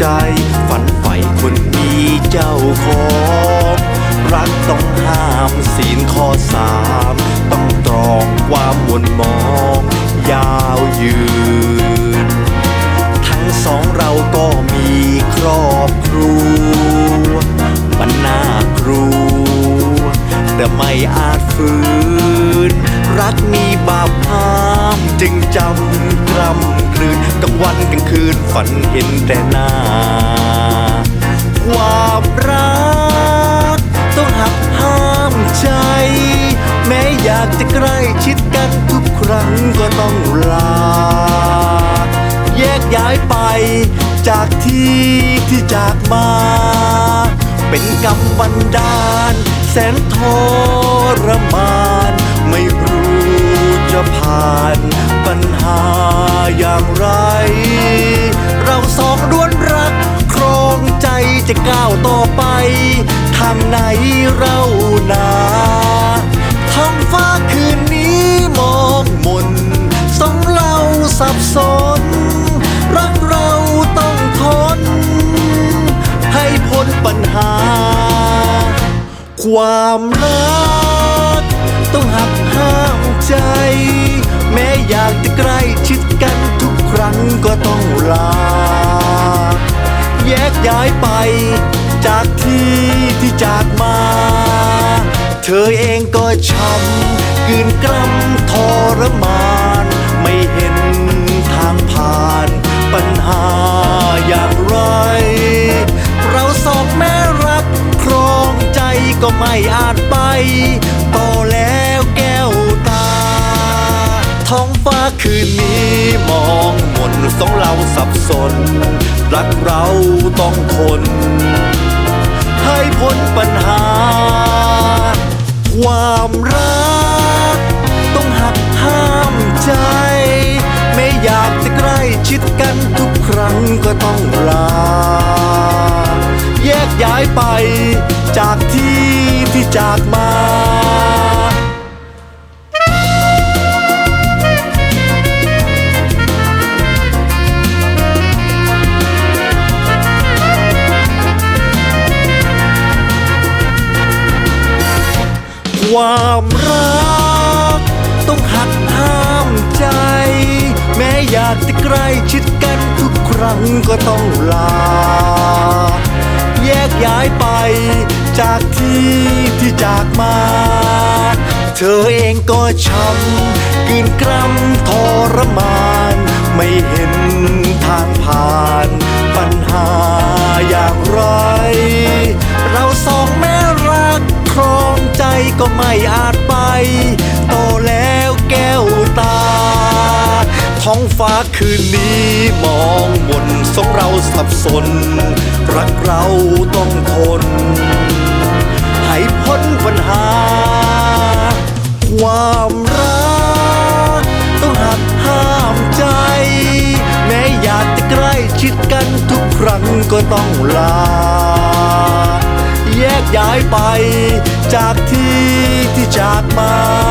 ใจ ฝันใฝ่คนมีเจ้าของรักต้องห้ามศีลข้อสามต้องตรองความมนมอง ยาวยืน ทั้งสองเราก็มีครอบครัวมันน่ากลัวแต่ไม่อาจฝืน รักมีบาปห้ามจึงจำกรำกลืน กลางวันกลางคืนฝันเห็นแต่หน้าความรักต้องหักห้ามใจ แม้อยากจะใกล้ชิดกันทุกครั้งก็ต้องลา แยกย้ายไปจากที่ที่จากมา เป็นกรรมบันดาล แสนทรมาน ไม่รู้จะผ่าน ไป ทางไหนเรานาท้องฟ้าคืนนี้มองมนสองเราสับสน รักเราต้องทน ให้พ้นปัญหา ความรัก ต้องหักห้ามใจ แม้อยากจะใกล้ชิดกันทุกครั้งก็ต้องลา แยกย้ายไป เธอเองก็ช้ำกืนกล้ำทรมาน ไม่เห็นทางผ่านปัญหาอย่างไร เราสองแม่รักครองใจก็ไม่อาจไปต่อแล้วแก้วตา ท้องฟ้าคืนนี้มองมนสองเราสับสน รักเราต้องทนให้พ้นปัญหา ความรัก ต้องหักห้ามใจ ไม่อยากจะใกล้ชิดกันทุกครั้งก็ต้องลา แยกย้ายไปจากที่ที่จากมา ความรัก ต้องหักห้ามใจ แม้อยากจะใกล้ชิดกันทุกครั้งก็ต้องลา แยกย้ายไป จากที่ที่จากมา เธอเองก็ช้ำกืนกร้ำทร ก็ไม่อาจไป โตแล้วแก้วตา ท้องฟ้าคืนนี้มองมนสองเราสับสน รักเราต้องทน ให้พ้นปัญหา ความรักต้องหักห้ามใจ แม้อยากจะใกล้ชิดกันทุกครั้งก็ต้องลา ย้ายไป จากที่ที่จากมา